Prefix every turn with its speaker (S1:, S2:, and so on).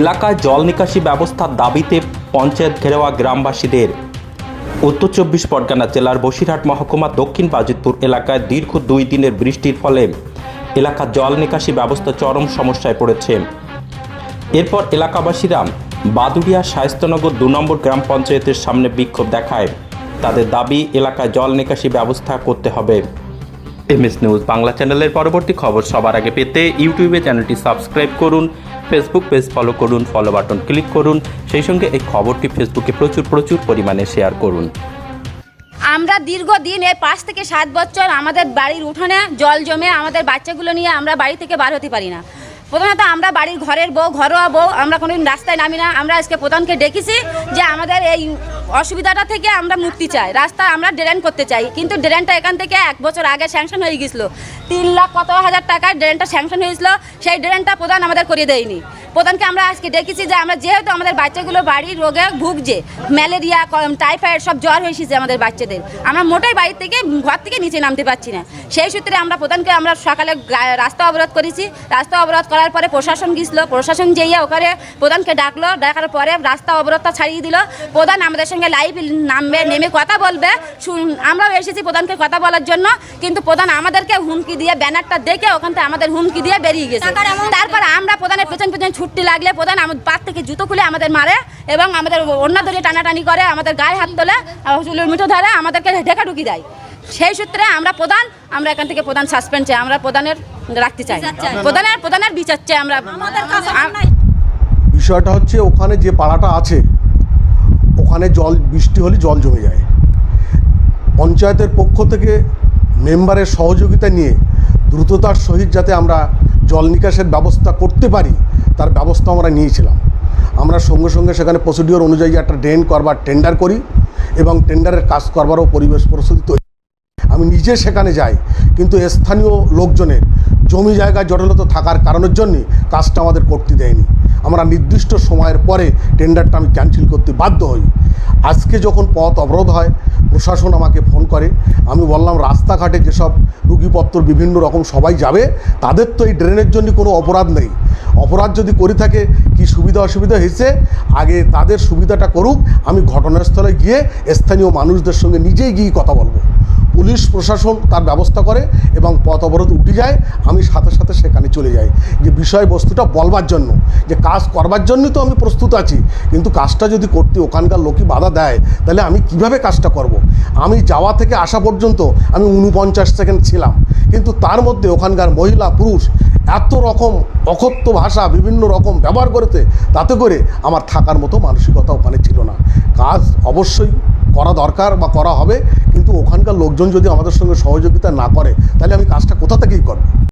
S1: এলাকায় জল নিকাশি ব্যবস্থার দাবিতে পঞ্চায়েত ঘেরাওয়া গ্রামবাসীদের। উত্তর চব্বিশ পরগনা জেলার বসিরহাট মহকুমা দক্ষিণ বাজিতপুর এলাকায় দীর্ঘ দুই দিনের বৃষ্টির ফলে এলাকার জল নিকাশি ব্যবস্থা চরম সমস্যায় পড়েছে। এরপর এলাকাবাসীরা বাদুড়িয়া শায়স্তনগর দু নম্বর গ্রাম পঞ্চায়েতের সামনে বিক্ষোভ দেখায়। তাদের দাবি, এলাকায় জল নিকাশি ব্যবস্থা করতে হবে। এমএস নিউজ বাংলা চ্যানেলের পরবর্তী খবর সবার আগে পেতে ইউটিউবে চ্যানেলটি সাবস্ক্রাইব করুন। ফেসবুক পেজ ফলো করুন ফলো বাটন ক্লিক করুন, সেই সঙ্গে এই খবরটি ফেসবুকে প্রচুর প্রচুর পরিমাণে শেয়ার করুন।
S2: আমরা দীর্ঘদিন, এই পাঁচ থেকে সাত বছর আমাদের বাড়ির উঠোনে জল জমে আমাদের বাচ্চাগুলো নিয়ে আমরা বাড়ি থেকে বার হতে পারি না। প্রথমত আমরা বাড়ির ঘরের বউ, ঘরোয়া বউ, আমরা কোনো রাস্তায় নামি না। আমরা আজকে প্রধানকে ডেকেছি যে আমাদের এই অসুবিধাটা থেকে আমরা মুক্তি চাই। রাস্তা আমরা ড্রেন করতে চাই। কিন্তু ড্রেনটা এখান থেকে এক বছর আগে স্যাংশন হয়ে গেছিল। তিন লাখ কত হাজার টাকায় ড্রেনটা স্যাংশন হয়েছিল সেই ড্রেনটা প্রধান আমাদের করিয়ে দেয়নি। প্রধানকে আমরা আজকে ডেকেছি যে আমরা যেহেতু আমাদের বাচ্চাগুলো বাড়ির রোগে ভুগছে ম্যালেরিয়া টাইফয়েড সব জ্বর হয়ে এসেছে আমাদের বাচ্চাদের আমরা মোটাই বাড়ি থেকে ঘর থেকে নিচে নামতে পারছি না। সেই সূত্রে আমরা প্রধানকে আমরা সকালে রাস্তা অবরোধ করেছি। রাস্তা অবরোধ করার পরে প্রশাসন গেছিল প্রশাসন যেয়ে ওখানে প্রধানকে ডাকলো। ডাকার পরে রাস্তা অবরোধটা ছাড়িয়ে দিল। প্রধান আমাদের সঙ্গে লাইভ নামবে নেমে কথা বলবে। আমরাও এসেছি প্রধানকে কথা বলার জন্য। কিন্তু প্রধান আমাদেরকে হুমকি দিয়ে ব্যানারটা দেখে ওখান থেকে আমাদের হুমকি দিয়ে বেরিয়ে গেছে। তারপর আমরা প্রধানের পেছন পেছন ছুটতে লাগলে প্রধান আমাদের পাত থেকে জুতো খুলে আমাদের মারে এবং আমাদের অন্য ধরে টানাটানি করে আমাদের গায়ে হাত তোলে আর চুলের মুঠো ধরে আমাদেরকে ঢেকা ঢুকি দেয়। সেই সূত্রে আমরা প্রধান আমরা এখান থেকে প্রধান সাসপেন্ড চাই আমরা প্রধানের রাখতে চাই। প্রধানের প্রধানের বিচার চাই আমরা।
S3: বিষয়টা হচ্ছে ওখানে যে পাড়াটা আছে ওখানে জল বৃষ্টি হলে জল জমে যায়। পঞ্চায়েতের পক্ষ থেকে মেম্বারের সহযোগিতা নিয়ে দ্রুততার সহিত যাতে আমরা জল নিকাশের ব্যবস্থা করতে পারি তার ব্যবস্থা আমরা নিয়েছিলাম। আমরা সঙ্গে সঙ্গে সেখানে প্রসিডিওর অনুযায়ী একটা ড্রেন করবার টেন্ডার করি এবং টেন্ডারের কাজ করবারও পরিবেশ প্রস্তুতি তৈরি আমি নিজে সেখানে যাই, কিন্তু স্থানীয় লোকজনের জমি জায়গা জটিলতা থাকার কারণের জন্যই কাজটা আমাদের করতে দেয়নি। আমরা নির্দিষ্ট সময়ের পরে টেন্ডারটা আমি ক্যান্সেল করতে বাধ্য হই। আজকে যখন পথ অবরোধ হয়, প্রশাসন আমাকে ফোন করে, আমি বললাম, রাস্তাঘাটে যেসব রুগীপত্র বিভিন্ন রকম সবাই যাবে, তাদের তো এই ড্রেনের জন্য কোনো অপরাধ নেই। অপরাধ যদি করে থাকে, কি সুবিধা অসুবিধা হয়েছে? আগে তাদের সুবিধাটা করুক, আমি ঘটনাস্থলে গিয়ে স্থানীয় মানুষদের সঙ্গে নিজেই গিয়ে কথা বলব। পুলিশ প্রশাসন তার ব্যবস্থা করে এবং পথ অবরোধ উঠে যায়, আমি সাথে সাথে সেখানে চলে যাই যে বিষয়বস্তুটা বলবার জন্য, যে কাজ করবার জন্যই তো আমি প্রস্তুত আছি, কিন্তু কাজটা যদি করতে ওখানকার লোকই বাধা দেয়, তাহলে আমি কীভাবে কাজটা করব। আমি যাওয়া থেকে আসা পর্যন্ত আমি উনপঞ্চাশ সেকেন্ড ছিলাম, কিন্তু তার মধ্যে ওখানকার মহিলা, পুরুষ এত রকম অকথ্য ভাষা, বিভিন্ন রকম ব্যবহার করেছে, তাতে করে আমার থাকার মতো মানসিকতা ওখানে ছিল না কাজ অবশ্যই করা দরকার বা করা হবে কিন্তু ওখানকার লোকজন যদি আমাদের সঙ্গে সহযোগিতা না করে, তাহলে আমি কাজটা কোথা থেকেই করব?